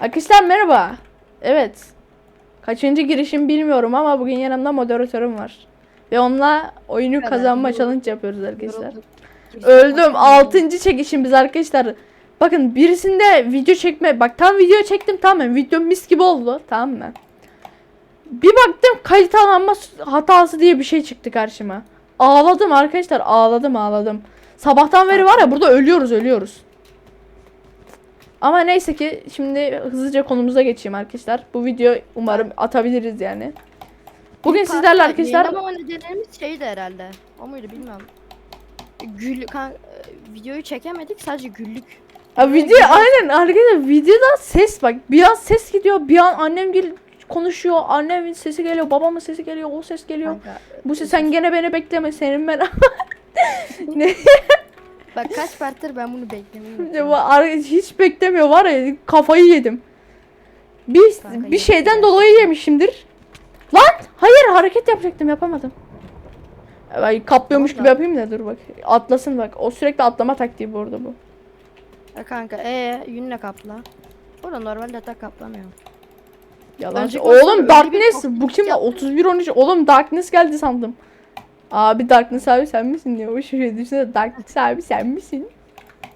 Arkadaşlar merhaba. Evet. Kaçıncı girişim bilmiyorum ama bugün yanımda moderatörüm var. Ve onunla oyunu kazanma challenge yapıyoruz arkadaşlar. Öldüm. Altıncı çekişimiz arkadaşlar. Bakın birisinde video çekme. Bak tam video çektim tamam Video mis gibi oldu. Tamam mı? Bir baktım kayıt alınma hatası diye bir şey çıktı karşıma. Ağladım arkadaşlar. Ağladım ağladım. Sabahtan beri var ya burada ölüyoruz ölüyoruz. Ama neyse ki şimdi hızlıca konumuza geçeyim arkadaşlar. Bu video umarım atabiliriz yani. Bugün sizlerle arkadaşlar Yayınlama nedenlerimiz şeydi herhalde. O muydu bilmem. Gül kan e, videoyu çekemedik sadece güllük. Ha, video aynen arkadaşlar videoda ses bak bir an ses gidiyor bir an annem gel konuşuyor annemin sesi geliyor babamın sesi geliyor o ses geliyor Kanka, bu ses sen gene beni bekleme senin ben ne Bak kaç parttir ben bunu beklemiyorum. Hiç beklemiyor var ya kafayı yedim bir Kanka, bir yedim şeyden ya. dolayı yemişimdir lan hayır hareket yapacaktım yapamadım Ay, kaplıyormuş Tamam gibi yapayım da dur bak atlasın bak o sürekli atlama taktiği bu arada bu Ya kanka ee yünle kapla. Burada normalde de kaplamıyor. Yalan. Oğlum Darkness bu kim? yaptın. 31 13. Oğlum Darkness geldi sandım. Abi Darkness abi sen misin diyor. O şuraya düşünsene Darkness abi sen misin?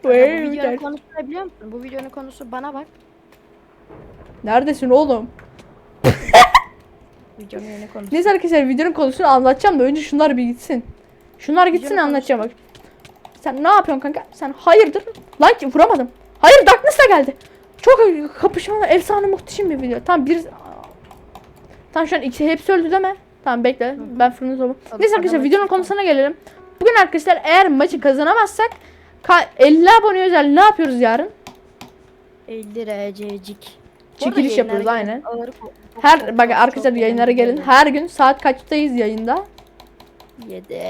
Kanka, bu videonun konusu ne biliyor musun? Bu videonun konusu bana bak. Neredesin oğlum? Videonun yeni konusu. Neyse arkadaşlar videonun konusunu anlatacağım da önce şunlar bir gitsin. Şunlar gitsin Videonun anlatacağım bak. Sen ne yapıyorsun kanka? Sen hayırdır? Lan vuramadım. Hayır Darkness da geldi. Çok kapışma efsane muhteşem bir video. Tamam bir Tamam şu an ikisi hepsi öldü deme. Tamam bekle. Ben fırını. Tabii, Neyse arkadaşlar videonun konusuna gelelim. Bugün arkadaşlar eğer maçı kazanamazsak ka- 50 abone özel ne yapıyoruz yarın? 50 RC'cik. Çekiliş yapıyoruz, aynen. Her Her bak arkadaşlar yayınlara gelin. Her gün saat kaçtayız yayında? 7.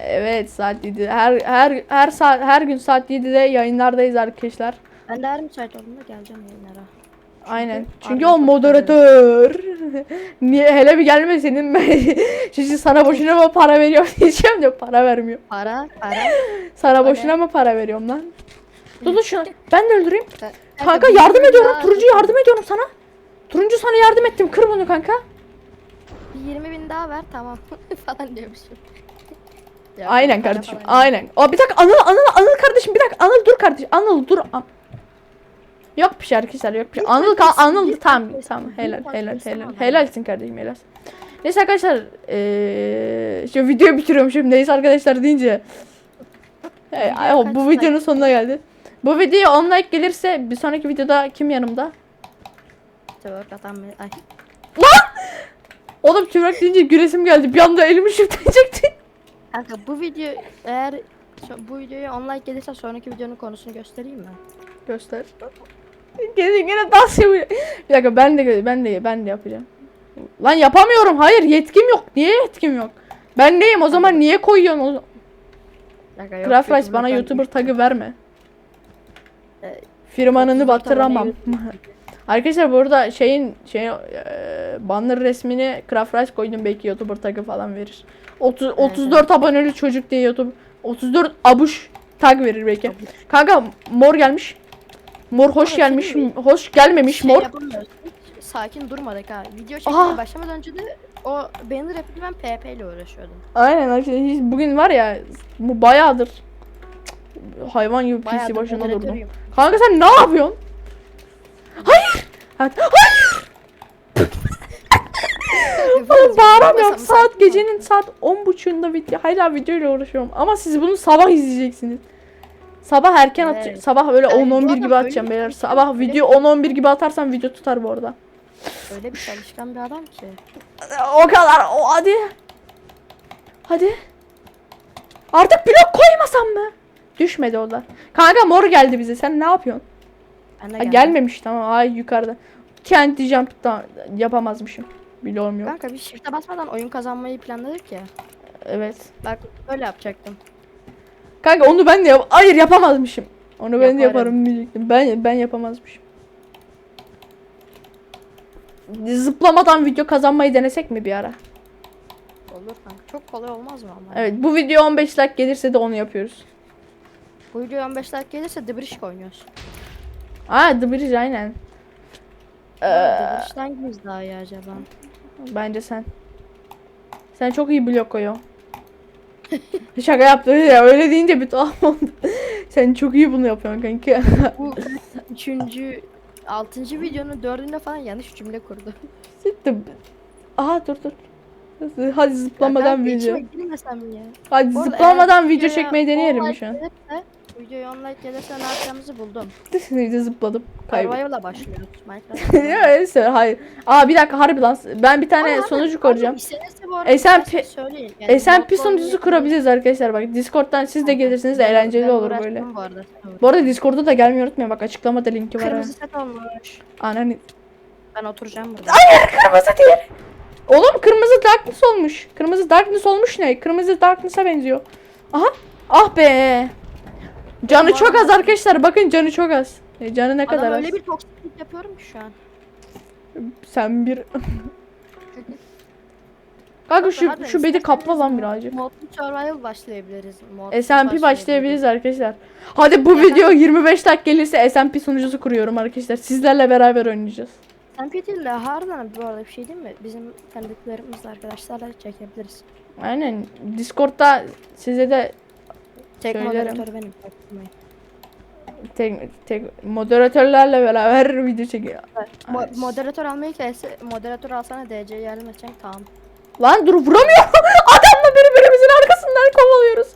Evet saat 7. Her her her saat her gün saat 7'de yayınlardayız arkadaşlar. Ben de her müsait olduğumda geleceğim yayınlara. Aynen. Çünkü o moderatör. Niye hele bir gelme senin Çünkü sana boşuna mı para veriyorum diyeceğim de para vermiyor. Para, para. Sana Para. boşuna mı para veriyorum lan? Dur dur şunu. Ben de öldüreyim. Kanka yardım ediyorum. Turuncu yardım ediyorum sana. Turuncu sana yardım ettim. Kır bunu kanka. Bir 20 bin daha ver tamam falan diyormuşum. Ya, Aynen kardeşim. Aynen. O bir dakika Anıl Anıl Anıl kardeşim bir dakika Anıl dur kardeşim. Anıl dur. An- Yok bir şey arkadaşlar yok bir şey. Anıl fark Anıl tamam bir helal helal helal. Helalsin kardeşim helal. Neyse arkadaşlar eee şu videoyu bitiriyorum şimdi neyse arkadaşlar deyince. Hey, Video ay, bu videonun sonuna geldi. Bu videoya 10 like gelirse bir sonraki videoda kim yanımda? Twerk atan bir- Ay. Oğlum çırak deyince güresim geldi. Bir anda elimi şıptayacaktı. Kanka bu video eğer bu videoya 10 like gelirse sonraki videonun konusunu göstereyim mi? Göster. Gene gene dans yapıyor. Bir dakika ben de ben de ben de yapacağım. Lan yapamıyorum. Hayır yetkim yok. Niye yetkim yok? Ben neyim o zaman niye koyuyorsun o zaman? Craft Rice bana YouTuber tagı verme. Ee, Firmanını 34 batıramam. Arkadaşlar burada şeyin şey eee, banner resmini Craft Rice koydum belki YouTuber tagı falan verir. 30 34 aboneli çocuk diye YouTube 34 abuş tag verir belki. Kanka mor gelmiş. Mor hoş gelmiş. Hoş gelmemiş şey mor. Sakin durmadık ha. Video Aha. çekmeye başlamadan önce de o banner yapıp ben PP ile uğraşıyordum. Aynen arkadaşlar hiç- bugün var ya bu bayağıdır hayvan gibi PC başında durdum. moderatörüyüm. Kanka sen ne yapıyorsun? Hayır. Evet. Hayır. Oğlum bağıramıyorum. Saat gecenin saat 10.30'unda video. Hala videoyla uğraşıyorum. Ama siz bunu sabah izleyeceksiniz. Sabah erken Evet. atacağım. Sabah öyle Yani bu 10-11 adam gibi öyle atacağım bir beyler. çalışkan, Sabah öyle video bir- 10-11 gibi atarsam video tutar bu arada. Öyle bir çalışkan bir adam ki. O kadar. O hadi. Hadi. Artık blok koymasam mı? Düşmedi o da. Kanka mor geldi bize. Sen ne yapıyorsun? Ben de Ha, geldim. gelmemiş tamam. Ay yukarıda. Kendi jump da yapamazmışım. Bloğum yok. Kanka bir shift'e basmadan oyun kazanmayı planladık ya. Evet. Bak böyle yapacaktım. Kanka onu ben de yap Hayır yapamazmışım. Onu ben de Yaparım. diyecektim. Ben ben yapamazmışım. Zıplamadan video kazanmayı denesek mi bir ara? Olur kanka. Çok kolay olmaz mı ama? Evet bu video 15 like gelirse de onu yapıyoruz. Bu video 15 like gelirse The Bridge oynuyoruz. Aa The Bridge aynen. Ee, Dıştan hangimiz daha iyi acaba? bence sen. Sen çok iyi blok koyuyorsun. Şaka yaptım ya öyle deyince bir tuhaf oldu. Sen çok iyi bunu yapıyorsun kanka. Bu üçüncü, altıncı videonun dördünde falan yanlış cümle kurdu. Siktir. Aha dur dur. Hadi zıplamadan video. Hadi Bu arada zıplamadan eğer video çekmeyi deneyelim mi 10 şu an? Like gelirse, Videoya 10 like gelirse ne yapacağımızı buldum. Neyse zıpladım. Kaybettim. Survival'a başlıyoruz. Minecraft. Öyle söyle hayır. Aa bir dakika harbi lan. Ben bir tane Ama sonucu bu arada E pi-. Yani E sen bot pis sunucusu oynayabiliriz. kurabiliriz arkadaşlar bak. Discord'dan siz de gelirsiniz ben- eğlenceli ben olur böyle. Bu arada. Bu arada Discord'da da gelmeyi unutmayın bak açıklamada linki var. Kırmızı set olmuş. Ananı. Ben oturacağım burada. Hayır kırmızı değil. Oğlum kırmızı darkness olmuş. Kırmızı darkness olmuş ne? Kırmızı darkness'a benziyor. Aha. Ah be. Canı Bu çok az arkadaşlar. Bakın canı çok az. E, canı ne kadar Adam az? öyle bir toksiklik yapıyorum ki şu an. Sen bir... Kanka şu, Hadi şu bedi kapla lan birazcık. Modlu survival başlayabiliriz. Modlu SMP başlayabiliriz arkadaşlar. Hadi bu video 25 dakika gelirse SMP sunucusu kuruyorum arkadaşlar. Sizlerle beraber oynayacağız. SMP değil de harbiden bu arada bir şey değil mi? Bizim tanıdıklarımızla arkadaşlarla çekebiliriz. Aynen. Discord'da size de Tek Söylerim. moderatör benim. bakmayın. tek, tek moderatörlerle beraber video çekiyor. Mo- Ay. moderatör almayı kesse, moderatör alsana DC yardım edeceksin tamam. Lan dur vuramıyor. Adamla birbirimizin arkasından kovalıyoruz.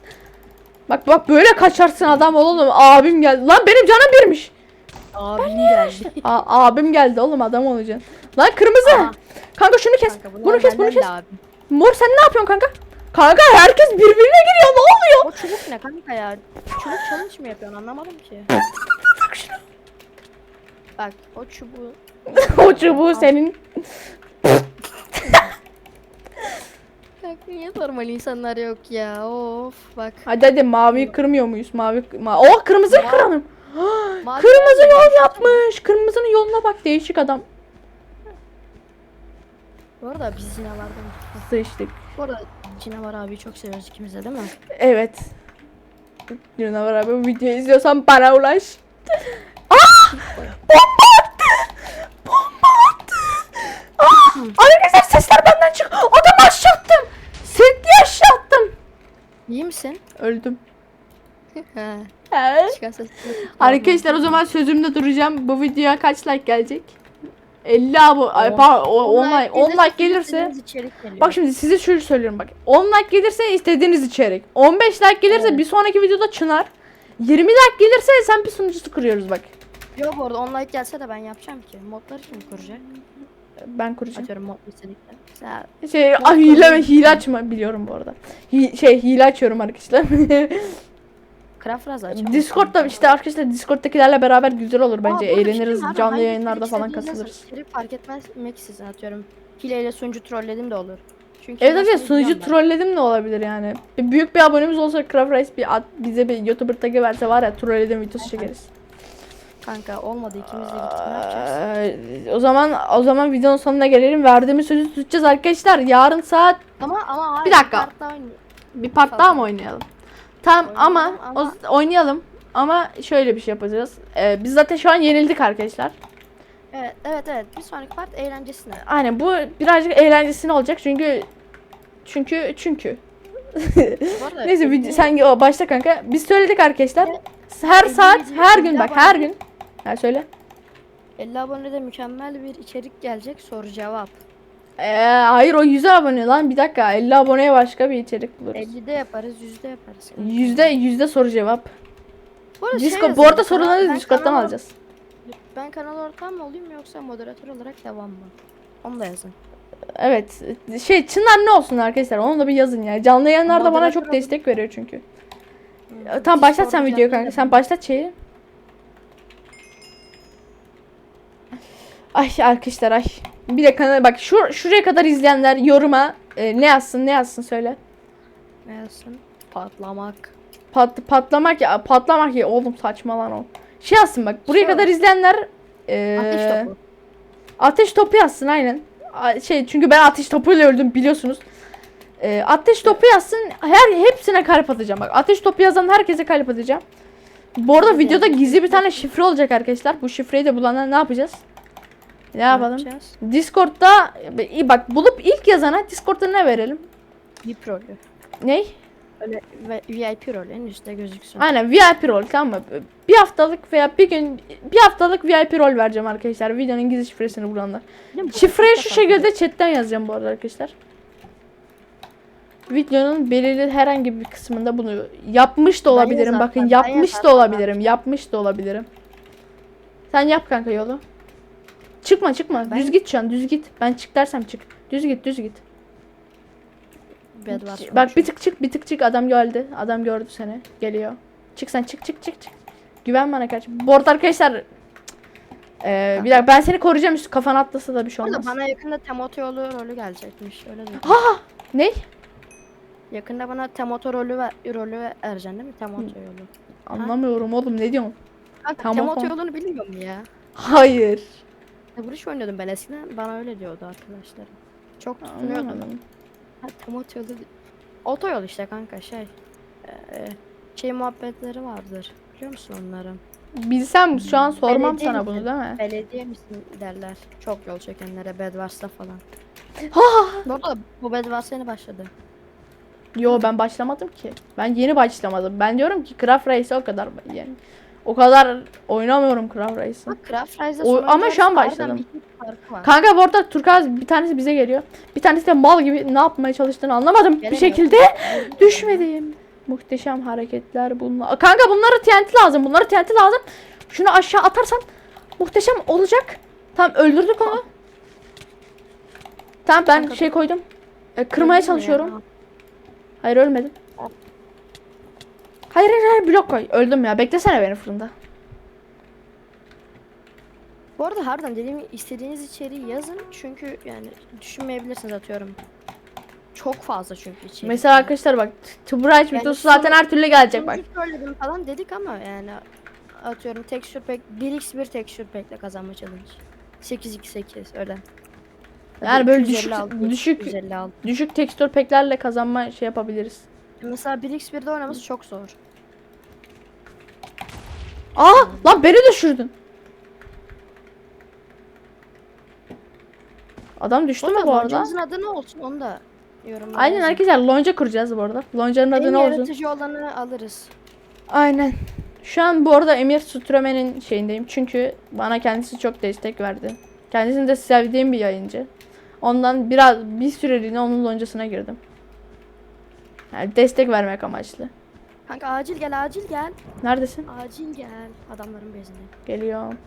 Bak bak böyle kaçarsın adam oğlum. Abim geldi. Lan benim canım birmiş. Abim geldi. A- abim geldi oğlum adam olacaksın. Lan kırmızı. Aha. Kanka şunu kes. Kanka, bunu kes bunu kes. Mor sen ne yapıyorsun kanka? Kanka herkes birbirine giriyor ne oluyor? O çubuk ne kanka ya? Çubuk challenge mı yapıyorsun anlamadım ki. Bak. Bak o çubuğu. o çubuğu senin. Kanka niye normal insanlar yok ya of bak. Hadi hadi maviyi kırmıyor muyuz? Mavi ma Oh kırmızıyı Mavi- kıralım. Mavi Kırmızı nerede? yol yapmış. Kırmızının yoluna bak değişik adam. Bu arada biz cinavardan. Sıçtık. Bu arada cinavar abi çok seviyoruz ikimiz de değil mi? Evet. Canavar abi bu videoyu izliyorsan bana ulaş. Aa! Bomba attı! Bomba attı! Aa! Arkadaşlar sesler benden çık. Adamı aşağı attım. Sirtli aşağı attım. İyi misin? Öldüm. He. Ses. Arkadaşlar o zaman sözümde duracağım. Bu videoya kaç like gelecek? 50 abo ay, pardon, o- 10 like 10 like gelirse istediğiniz içerik geliyor. Bak şimdi size şöyle söylüyorum bak. 10 like gelirse istediğiniz içerik. 15 like gelirse Evet. bir sonraki videoda Çınar. 20 like gelirse sen bir sunucusu kuruyoruz bak. Yok bu arada 10 like gelse de ben yapacağım ki. Modları kim kuracak? Ben kuracağım. Atıyorum mod istedikler. Mesela Şey ah, hile hile açma biliyorum bu arada. Hi- şey hile açıyorum arkadaşlar. Craft Raz açalım. Discord'da işte arkadaşlar Discord'dakilerle beraber güzel olur bence. Bir şey Eğleniriz. var, Canlı yayınlarda falan katılırız. fark etmez sizin atıyorum. Hileyle sunucu trolledim de olur. Çünkü Evet evet sunucu trolledim de olabilir yani. Bir büyük bir abonemiz olsa Craft Rice bir at, bize bir YouTuber tagı verse var ya trolledim videosu çekeriz. Kanka olmadı ikimiz de gittik ne yapacağız? O zaman o zaman videonun sonuna gelelim. Verdiğimiz sözü tutacağız arkadaşlar. Yarın saat Ama ama hayır, Bir dakika. bir part daha mı oynayalım? Tamam ama, Oynayalım ama- o- oynayalım. Ama şöyle bir şey yapacağız. Ee, biz zaten şu an yenildik arkadaşlar. Evet evet evet bir sonraki part eğlencesine. Aynen bu birazcık eğlencesine olacak çünkü çünkü çünkü. Neyse video, sen o başla kanka. Biz söyledik arkadaşlar. Her saat, her gün bak, her gün. Ha söyle. 50 abonede mükemmel bir içerik gelecek soru cevap. Ee, hayır o 100 abone lan bir dakika 50 aboneye başka bir içerik buluruz. 50'de yaparız 100'de yaparız. Yüzde yüzde soru cevap. Bu, arada şey Discord, bu yazın, arada soruları ben Discord'dan kanal- alacağız. Ben kanal ortam mı olayım yoksa moderatör olarak devam mı? Onu da yazın. Evet. Şey Çınar ne olsun arkadaşlar onu da bir yazın ya. Canlı yayınlarda bana Moderatör çok olayım. destek veriyor çünkü. Hmm. Tamam başlat sen videoyu kanka. Sen başlat şeyi. Ay arkadaşlar ay. Bir de kanala bak şu şuraya kadar izleyenler yoruma e, ne yazsın ne yazsın söyle. Ne yazsın? Patlamak. Pat, patlamak ya patlamak ya oğlum saçma lan o. Şey yazsın bak buraya Şey kadar izleyenler e, Ateş topu. Ateş topu yazsın aynen. A- Şey çünkü ben ateş topuyla öldüm biliyorsunuz. E, ateş topu yazsın. Her hepsine kalp atacağım. Bak ateş topu yazan herkese kalp atacağım. Bu arada videoda gizli bir tane şifre olacak arkadaşlar. Bu şifreyi de bulanlar ne yapacağız? Ne yapalım? yapacağız? Discord'da iyi bak bulup ilk yazana Discord'da ne verelim? VIP rolü. Ney? Öyle VIP rolü en üstte gözüksün. Aynen VIP rol tamam mı? Bir haftalık veya bir gün bir haftalık VIP rol vereceğim arkadaşlar. Videonun gizli şifresini bulanlar. Bu Şifreyi şu şekilde chatten yazacağım bu arada arkadaşlar. Videonun belirli herhangi bir kısmında bunu yapmış da olabilirim. Bakın yapmış da olabilirim. Yapmış da olabilirim. Sen yap kanka yolu. Çıkma çıkma. Ben- Düz git şu an. Düz git. Ben çık dersem çık. Düz git düz git. Bed var Bak bir tık çık bir tık çık. Adam geldi. Adam gördü seni. Geliyor. Çık sen çık çık çık çık. Güven bana kaç. Bu arada arkadaşlar ee, bir dakika ben seni koruyacağım üstü kafana atlasa da bir şey Orada olmaz. bana yakında Temoto yolu rolü gelecekmiş. Öyle dedi. Ne? Yakında bana Temoto rolü ver, rolü vereceksin değil mi? Temoto yolu. Anlamıyorum oğlum ne diyorsun? Kanka Temoto. Temoto yolunu bilmiyor mu ya? Hayır. İş oynuyordum ben eskiden. Bana öyle diyordu arkadaşlarım. Çok tutunuyordum. Ha, Temoto yolu. Otoyol işte kanka şey. Ee, şey muhabbetleri vardır. Biliyor musun onların? Bilsem şu an sormam Belediye sana misin? bunu değil mi? Belediye misin derler. Çok yol çekenlere Bedwars'ta falan. Ha! Bu arada bu Bedwars yeni başladı. Yo ben başlamadım ki. Ben yeni başlamadım. Ben diyorum ki Craft Race'e o kadar yani. O kadar oynamıyorum Craft. Bak Craft ama şu an başladım. Kanka bu arada Turkaz bir tanesi bize geliyor. Bir tanesi de mal gibi ne yapmaya çalıştığını anlamadım. Bir şekilde düşmedim. Muhteşem hareketler bunlar. Kanka bunları TNT lazım. Bunları TNT lazım. Şunu aşağı atarsan muhteşem olacak. Tamam öldürdük onu. Tamam ben Kanka- şey koydum. E, kırmaya çalışıyorum. Hayır ölmedim. Hayır hayır hayır blok koy. Öldüm ya. Beklesene beni fırında. Bu arada harbiden dediğim istediğiniz içeriği yazın çünkü yani düşünmeyebilirsiniz atıyorum. Çok fazla çünkü içerik. Mesela arkadaşlar bak Tubright Yani videosu zaten her türlü gelecek bak. Söyledim falan dedik ama yani atıyorum texture pack 1x1 texture pack'le kazanma challenge. 8x8 öyle. Yani böyle düşük 256, düşük 256. düşük tekstür peklerle kazanma şey yapabiliriz. Mesela 1x1'de oynaması çok zor. Aa lan beni düşürdün. Adam düştü mü bu arada? Loncamızın adı ne olsun onu da yorumlara Aynen arkadaşlar lonca kuracağız bu arada. Loncanın adı En ne olsun? yaratıcı olanı alırız. Aynen. Şu an bu arada Emir Sütremen'in şeyindeyim. Çünkü bana kendisi çok destek verdi. Kendisini de sevdiğim bir yayıncı. Ondan biraz bir süreliğine onun loncasına girdim. Yani destek vermek amaçlı. Kanka acil gel acil gel. Neredesin? Acil gel. Adamların bezini. Geliyorum.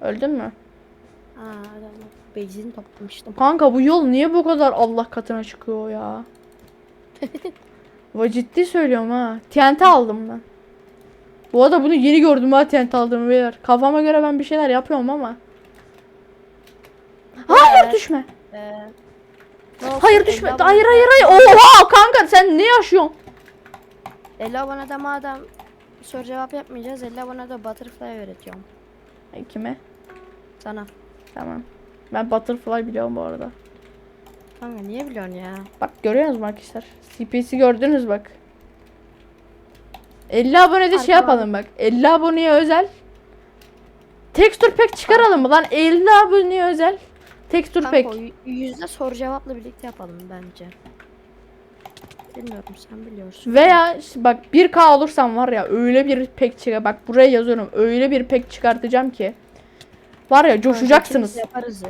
Öldün mü? Aa adamlar bezini toplamıştım. Kanka bu yol niye bu kadar Allah katına çıkıyor ya? Va ciddi söylüyorum ha. TNT aldım ben. Bu arada bunu yeni gördüm ha TNT aldığımı beyler. Kafama göre ben bir şeyler yapıyorum ama. Hayır Ee, düşme. Ee, Hayır düşme. 50 Hayır abone- hayır hayır. Oha kanka sen ne yaşıyorsun? 50 abonede madem soru cevap yapmayacağız 50 abonede butterfly öğretiyorum. Ay, Kime? Sana. Tamam. Ben butterfly biliyorum bu arada. Kanka niye biliyorsun ya? Bak görüyorsunuz mu arkadaşlar? CP'si gördünüz bak. 50 abonede şey Arkadan. yapalım bak. 50 aboneye özel. Texture pack çıkaralım mı lan? 50 aboneye özel. Kanka o y- yüzde soru cevapla birlikte yapalım bence. Bilmiyorum sen biliyorsun. Veya işte bak 1K olursam var ya öyle bir pack çıkar. Bak buraya yazıyorum. Öyle bir pack çıkartacağım ki. Var ya coşacaksınız. İkimiz Yaparız ya.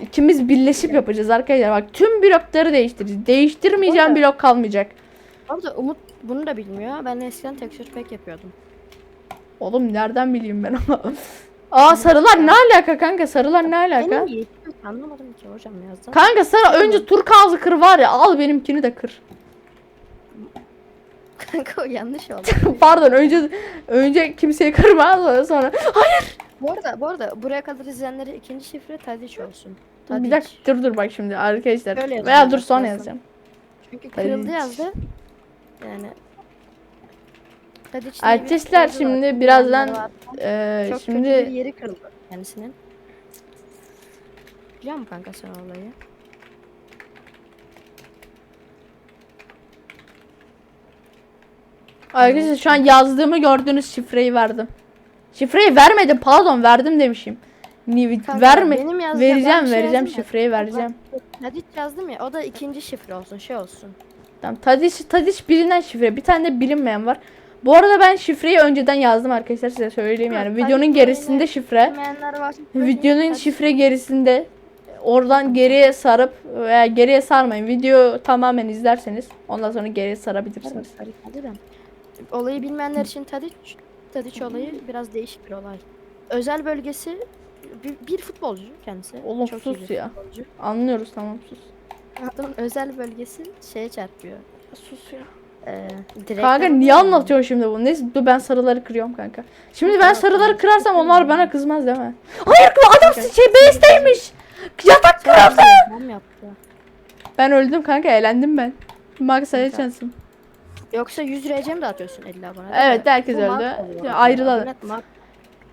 İkimiz birleşip yapacağız arkadaşlar. Bak tüm blokları değiştireceğiz. Değiştirmeyeceğim blok kalmayacak. Orada Umut bunu da bilmiyor. Ben eskiden texture pack yapıyordum. Oğlum nereden bileyim ben ama. Aa sarılar ne alaka kanka? Sarılar ne alaka? Benim anlamadım ki hocam yazdı. Kanka sarı önce turkuazı kır var ya al benimkini de kır. Kanka o yanlış oldu. Pardon önce önce kimseyi kırma sonra. Hayır. bu arada bu arada buraya kadar izleyenlere ikinci şifre Tadiç olsun. Bir Tadiç. dakika dur dur bak şimdi arkadaşlar. Veya dur sonra yazacağım. Çünkü kırıldı Tadiç. yazdı. Yani bir Arkadaşlar şimdi birazdan Çok bir şimdi yeri kırıldı kendisinin. Biliyor musun kanka sen olayı? arkadaşlar şu an yazdığımı gördüğünüz şifreyi verdim. Şifreyi vermedim pardon verdim demişim. Ni Kanka, verme. benim yazacağım- vereceğim ben bir şey vereceğim yazayım mı? şifreyi vereceğim. Tadiç yazdım ya o da ikinci şifre olsun şey olsun. Tamam Tadiç Tadiç bilinen şifre. Bir tane de bilinmeyen var. Bu arada ben şifreyi önceden yazdım arkadaşlar size söyleyeyim yani. Videonun gerisinde şifre. Bilmeyenler var. Videonun şifre gerisinde oradan geriye sarıp veya geriye sarmayın. Video tamamen izlerseniz ondan sonra geriye sarabilirsiniz. Olayı bilmeyenler için Tadiç, Tadiç olayı biraz değişik bir olay. Özel bölgesi bir, bir futbolcu kendisi. Oğlum Çok sus ya. futbolcu. Anlıyoruz tamam sus. Adamın özel bölgesi şeye çarpıyor. Sus ya. Ee, Kanka niye oluyor yani. anlatıyor şimdi bunu? Neyse dur ben sarıları kırıyorum kanka. Şimdi ben sarıları kırarsam onlar bana kızmaz değil mi? Hayır adam şey base'teymiş. Yatak kırıldı. Yaptı. Ben öldüm kanka eğlendim ben. Maksaya Kanka. şansım. Yoksa 100 RC mi dağıtıyorsun 50 abone? Evet, herkes Bu öldü. mark oluyor. Ayrılalım. Mark.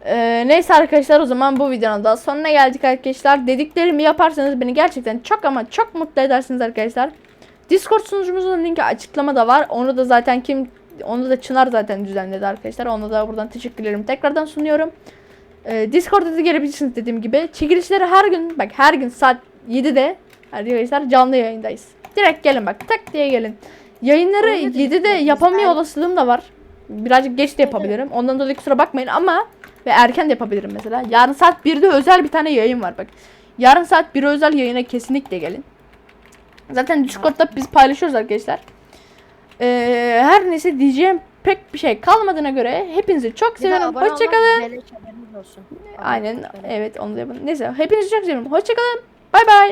Ee, neyse arkadaşlar o zaman bu videonun da sonuna geldik arkadaşlar. Dediklerimi yaparsanız beni gerçekten çok ama çok mutlu edersiniz arkadaşlar. Discord sunucumuzun linki açıklamada var. Onu da zaten kim onu da Çınar zaten düzenledi arkadaşlar. Ona da buradan teşekkürlerimi tekrardan sunuyorum. Ee, Discord'da da gelebilirsiniz dediğim gibi. Çekilişleri her gün bak her gün saat 7'de arkadaşlar canlı yayındayız. Direkt gelin bak tak diye gelin. Yayınları de 7'de biz- yapamıyor olasılığım da var. Birazcık geç de yapabilirim. Ondan dolayı kusura bakmayın ama ve erken de yapabilirim mesela. Yarın saat 1'de özel bir tane yayın var bak. Yarın saat 1'e özel yayına kesinlikle gelin. Zaten Discord'da biz paylaşıyoruz arkadaşlar. Ee, her neyse diyeceğim pek bir şey kalmadığına göre hepinizi çok seviyorum. Hoşçakalın. Olsun. Aynen evet onu da yapın. Neyse hepinizi çok seviyorum. Hoşçakalın. Bay bay.